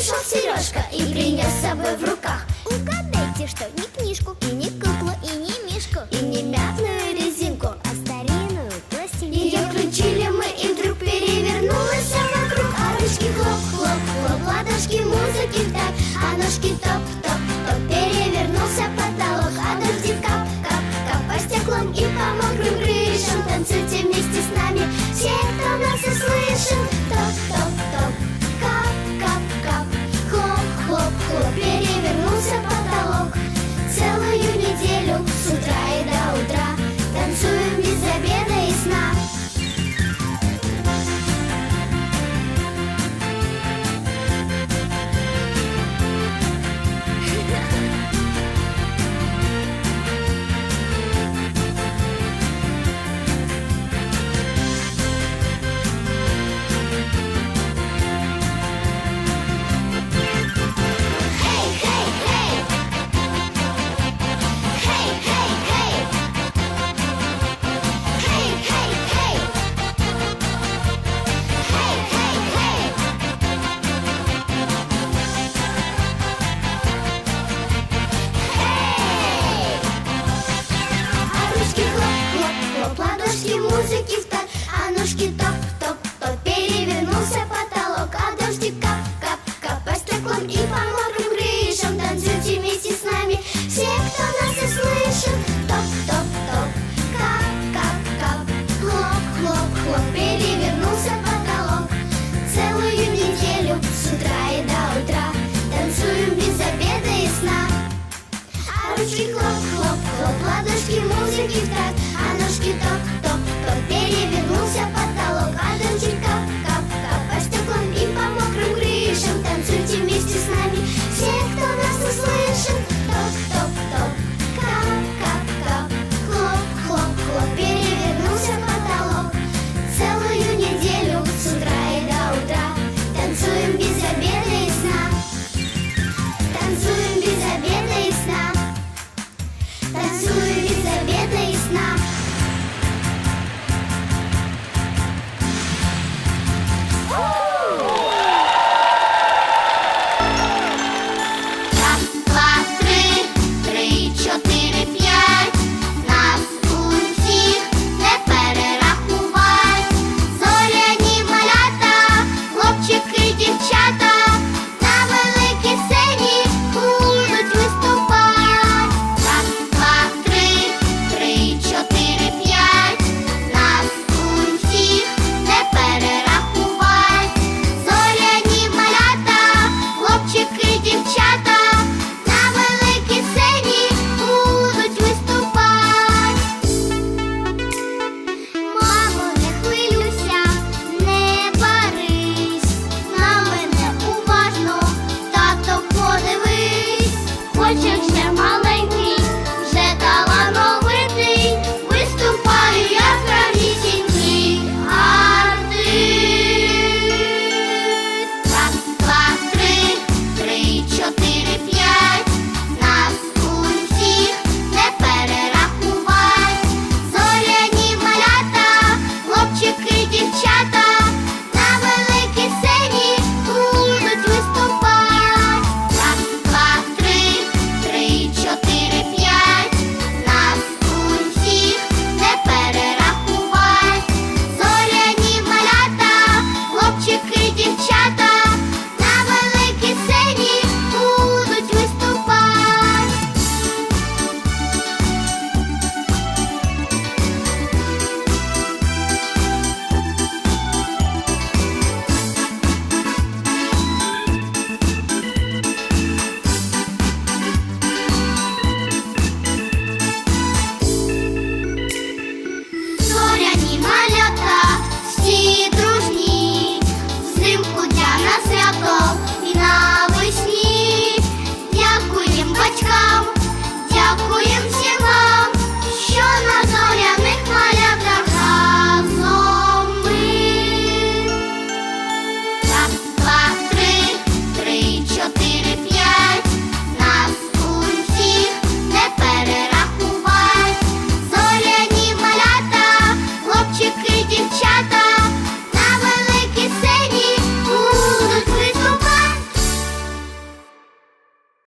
пришел Сережка и принес с собой в руках. Угадайте, что не книжку, и не куклу, и не мишку И не мятную резинку, а старинную пластинку Ее включили мы, и вдруг перевернулась вся вокруг. А ручки хлоп, хлоп, хлоп, ладошки музыки в такт А ножки топ, А ручки хлоп, ладошки музыки в такт А ножки топ, топ, топ, перевернулся потолок А дождик кап, кап, кап. По стеклам и по мокрым крышам Танцуйте вместе с нами. Все, кто нас и слышит Топ, топ, топ, кап, кап, кап. Хлоп, хлоп, хлоп, перевернулся потолок. Целую неделю с утра и до утра. Танцуем без обеда и сна. А ручки хлоп, хлоп, хлоп, lasciato